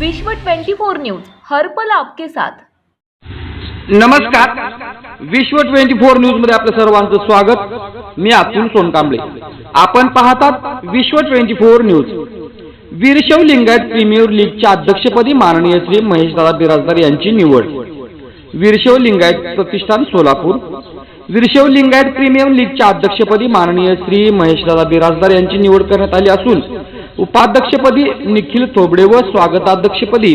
विश्व 24 न्यूज हर पल आपके साथ. नमस्कार. विश्व ट्वेंटी फोर न्यूजमध्ये आपलं सर्वांचं स्वागत. मी अतुल सोनकांबळे. आपण पाहतात Vishwa twenty four news. Veershaiv Lingayat premier लीगच्या अध्यक्षपदी माननीय श्री महेश दादा बिराजदार यांची निवड. वीरशैव लिंगायत प्रतिष्ठान सोलापूर वीरशैव लिंगायत प्रीमियम लीगच्या अध्यक्षपदी माननीय श्री महेशदादा बिराजदार यांची निवड करण्यात आली असून उपाध्यक्षपदी निखिल थोबडे व स्वागताध्यक्षपदी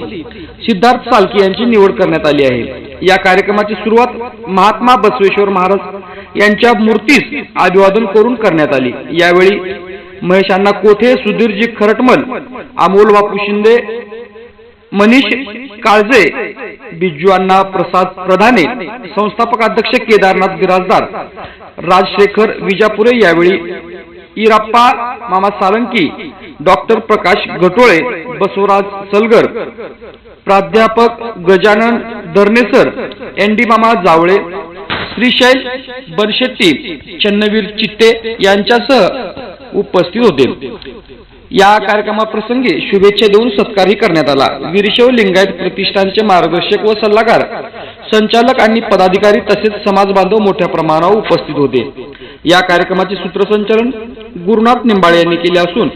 सिद्धार्थ सालकी यांची निवड करण्यात आली आहे. या कार्यक्रमाची सुरुवात महात्मा बसवेश्वर महाराज यांच्या मूर्तीस अभिवादन करून करण्यात आली. यावेळी महेशांना कोठे सुधीरजी खरटमल अमोल बापू शिंदे मनीष काळजे बिज्जू अण्णा प्रसाद प्रधाने संस्थापक अध्यक्ष केदारनाथ बिराजदार. राजशेखर विजापुरे यावेळी इराप्पा मामा सालंकी डॉक्टर प्रकाश घटोळे बसवराज सलगर प्राध्यापक गजानन धर्नेसर एन डी मामा जावळे श्रीशैल बनशेट्टी चन्नवीर चित्ते यांच्यासह उपस्थित होते. या कार्यक्रमाप्रसंगी शुभेच्छा देऊन सत्कारही करण्यात आला. वीरशैव लिंगायत प्रतिष्ठानचे मार्गदर्शक व सल्लागार संचालक आणि पदाधिकारी तसेच समाज बांधव मोठ्या प्रमाणावर उपस्थित होते. या कार्यक्रमाचे सूत्रसंचालन गुरुनाथ निंबाळे यांनी केले असून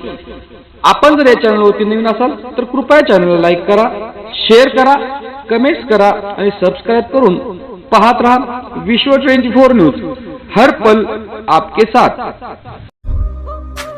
आपण जर या चॅनलवरती नवीन असाल तर कृपया चॅनलला लाईक करा शेअर करा कमेंट्स करा आणि सबस्क्राईब करून पाहत राहा विश्व ट्वेंटी फोर न्यूज. हर पल आपके साथ.